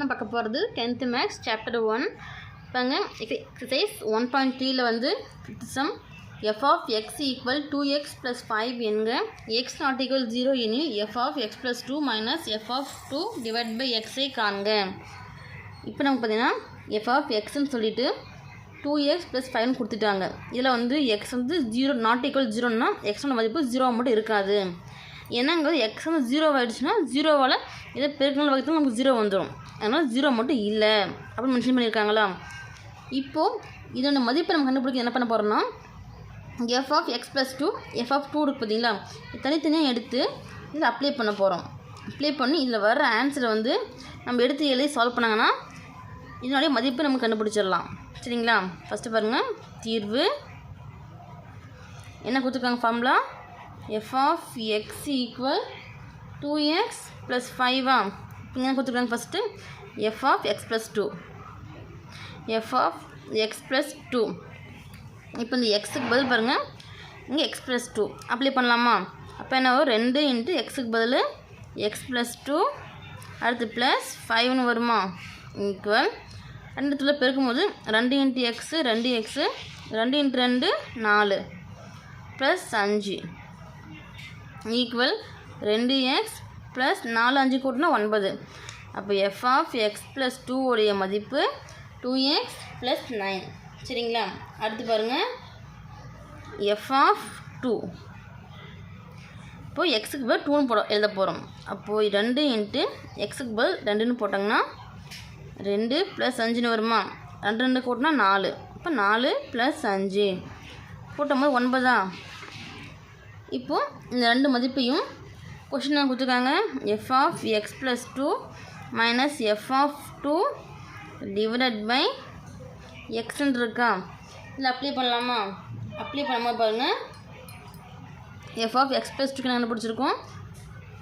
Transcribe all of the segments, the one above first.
நம்ம பார்க்க போகிறது டென்த்து மேக்ஸ் சாப்டர் ஒன் பாருங்க எக்ஸசைஸ் ஒன் பாயிண்ட் த்ரீயில் வந்து sum f of x equal to x plus five என்க எக்ஸ் நாட் ஈக்குவல் ஜீரோ எனில் f of x plus two minus f of two divide by எக்ஸை காண்க. இப்போ நமக்கு பார்த்தீங்கன்னா எஃப் ஆஃப் எக்ஸ்ன்னு சொல்லிட்டு டூ எக்ஸ் ப்ளஸ் ஃபைவ்னு கொடுத்துட்டாங்க. இதில் வந்து எக்ஸ் வந்து ஜீரோ நாட் ஈக்குவல் ஜீரோன்னா எக்ஸோட மதிப்பு ஜீரோ மட்டும் இருக்காது. என்னங்கிறது எக்ஸ் வந்து ஜீரோ ஆகிடுச்சுன்னா ஜீரோவால் இதை பெருக்கணும் வகுத்து நமக்கு ஜீரோ வந்துடும் அதனால் ஜீரோ மட்டும் இல்லை அப்படின்னு மென்ஷன் பண்ணியிருக்காங்களா? இப்போது இதோட மதிப்பை நம்ம கண்டுபிடிக்க என்ன பண்ண போகிறோம்னா f of x plus two f of two இருக்குது பார்த்தீங்களா தனித்தனியாக எடுத்து இதில் அப்ளை பண்ண போகிறோம் அப்ளை பண்ணி இதில் வர்ற ஆன்சரை வந்து நம்ம எடுத்து எழுதி சால்வ் பண்ணாங்கன்னா இதனுடைய மதிப்பு நம்ம கண்டுபிடிச்சிடலாம். சரிங்களா? ஃபஸ்ட்டு பாருங்கள் தீர்வு. என்ன கொடுத்துருக்காங்க formula f of x equal to x plus ஃபைவா இங்கே கொடுத்துருக்காங்க first f of x plus two f of x plus two இப்போ இந்த எக்ஸுக்கு பதில் பாருங்கள் இங்கே எக்ஸ் ப்ளஸ் டூ அப்ளை பண்ணலாமா? அப்போ என்ன வரும்? ரெண்டு இன்ட்டு எக்ஸுக்கு பதில் எக்ஸ் ப்ளஸ் டூ அடுத்து ப்ளஸ் ஃபைவ்னு வருமா? ஈக்குவல் ரெண்டு துள்ள பெருக்கும்போது ரெண்டு இன்ட்டு எக்ஸு ரெண்டு எக்ஸு ரெண்டு இன்ட்டு ரெண்டு நாலு. ப்ளஸ் அஞ்சு. ஈக்குவல் ரெண்டு எக்ஸ் ப்ளஸ் நாலு அஞ்சு கூட்டினா ஒன்பது. அப்போ f of x plus two உடைய மதிப்பு டூ எக்ஸ் ப்ளஸ் நைன் சரிங்களா? அடுத்து பாருங்கள் எஃப் ஆஃப் டூ இப்போது எக்ஸுக்கு பதில் டூன்னு போட எழுத போகிறோம் அப்போது ரெண்டு இன்ட்டு எக்ஸுக்கு பதில் ரெண்டுன்னு போட்டாங்கன்னா ரெண்டு ப்ளஸ் அஞ்சுன்னு வருமா? ரெண்டு ரெண்டு கூட்டினா நாலு. இப்போ நாலு ப்ளஸ் அஞ்சு. கூட்டும் ஒன்பதா? இப்போது இந்த ரெண்டு மதிப்பையும் கொஷின் கொடுத்துருக்காங்க. F of x plus two minus f of two divided by எக்ஸ்ன்னு இருக்கா இதில் அப்ளை பண்ணலாமா? அப்ளை பண்ணும்போது பாருங்கள் எஃப் ஆஃப் எக்ஸ் ப்ளஸ் டூக்கு என்ன பிடிச்சிருக்கோம்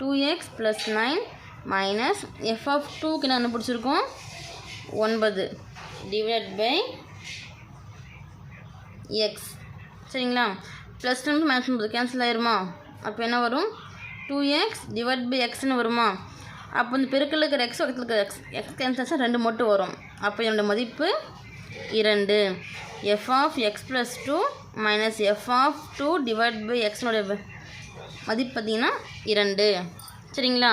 two x plus nine minus f of டூக்கு என்ன பிடிச்சிருக்கோம் ஒன்பது டிவைட் பை எக்ஸ் சரிங்களா? ப்ளஸ் டூ மைனஸ் ஒன்பது கேன்சல் ஆயிருமா? அப்போ என்ன வரும்? டூ எக்ஸ் டிவைட் பை எக்ஸ்னு வருமா? அப்போ இந்த பெருக்கில் இருக்கிற எக்ஸ் பக்கத்தில் இருக்கிற எக்ஸ் எக்ஸ் கேன்சல்ஸ் ரெண்டு மட்டும் வரும். அப்போ என்னோட மதிப்பு இரண்டு. F of x plus two minus f of two divide by எக்ஸ்னுடைய மதிப்பு பார்த்திங்கன்னா இரண்டு. சரிங்களா?